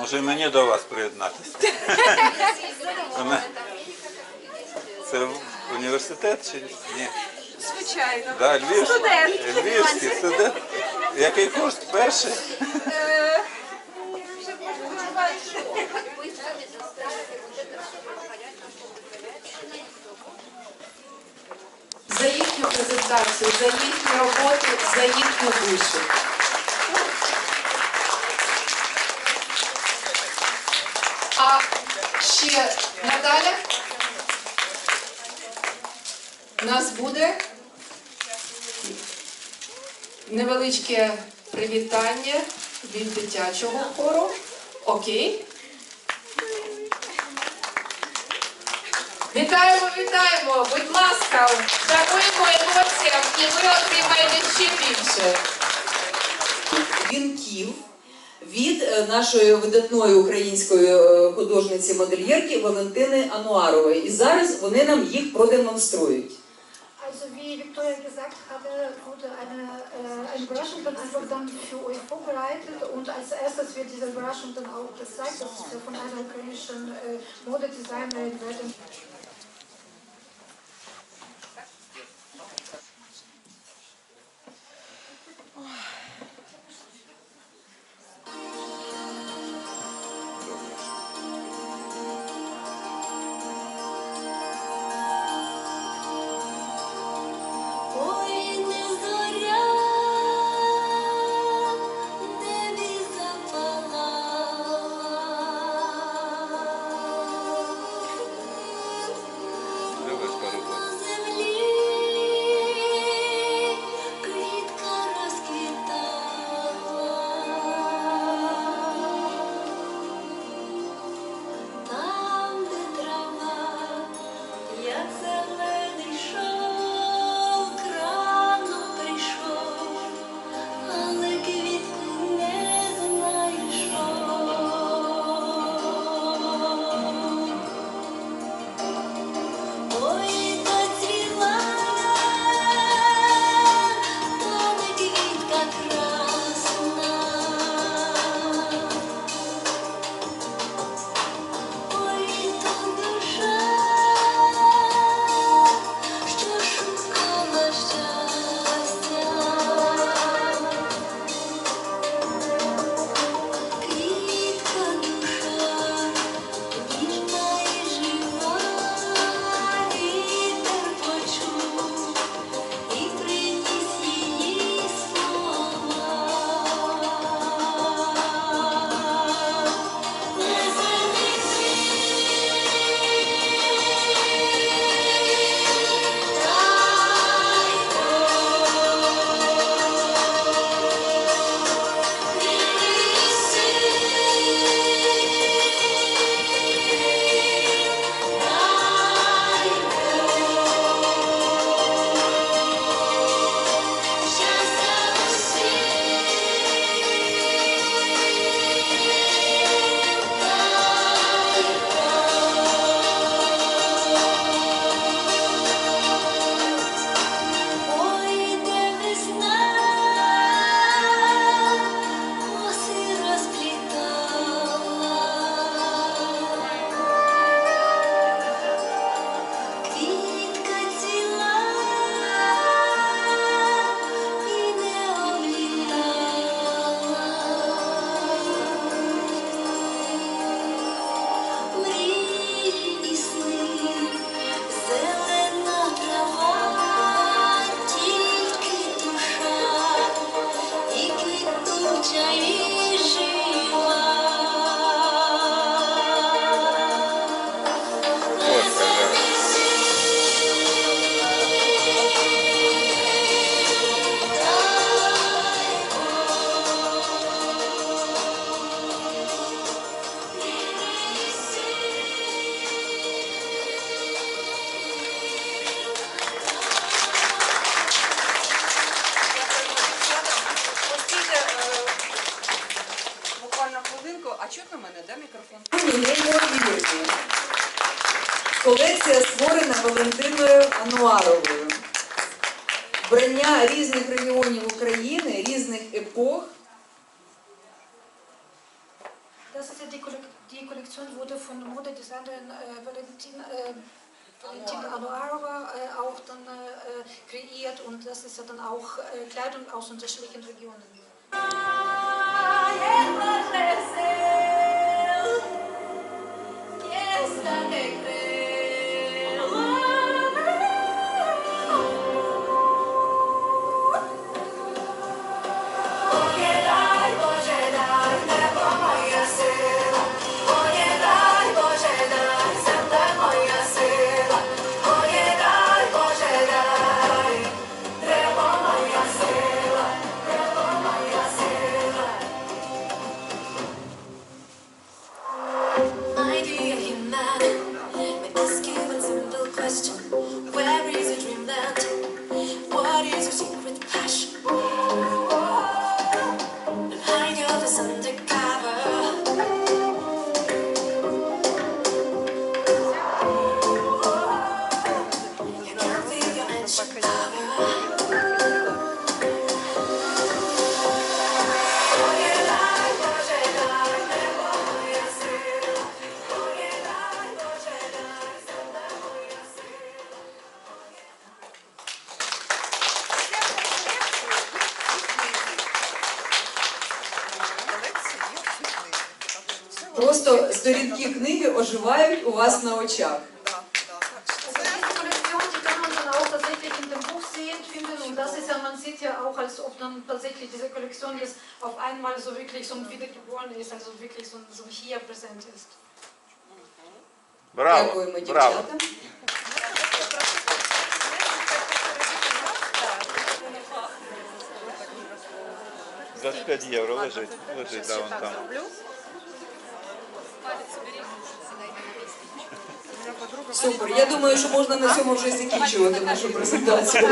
Може і мені до вас приєднатися. Це в- університет чи ні? Звичайно. Да, Львів, Студент. Львівський студент. Який курс? Перший? За їхню презентацію, за їхню роботу, за їхню душу. Ще надалі у нас буде невеличке привітання від дитячого хору. Окей? Вітаємо, вітаємо! Будь ласка, даруємо емоціям і ви отримаєте ще більше. вінків від е, нашої видатної української е, художниці-модельєрки Валентини Ануарової. І зараз вони нам їх продемонструють. Also wie Victoria gesagt hatte, wurde eine, äh, eine Überraschung dann einfach dann für euch vorbereitet und als erstes wird diese Überraschung dann auch gezeigt, das ist von einer ukrainischen äh, Modedesignerin werden. Чутно мене, да, мікрофон? Неймовірні. Колекція створена Валентиною Ануаровою. Вбрання різних регіонів України, різних епох. das ist ja die, Kollek die Kollektion wurde von Modedesignerin äh, Valentin, äh, Valentin Anuarova äh, auch dann äh, äh, kreiert und das ist ja dann auch äh, Kleidung aus unterschiedlichen Regionen. Просто сторінки книги оживають у вас на очах. Tatsächlich in dem Buch. Und das ist ja, man sieht ja auch, als ob dann tatsächlich diese Kollektion jetzt auf einmal so wirklich so wiedergeboren ist, also wirklich so, so hier präsent ist. Браво! Браво! За 5 євро лежить. Лежить, да, вон там. Супер. Я думаю, що можна на цьому вже закінчувати нашу презентацію.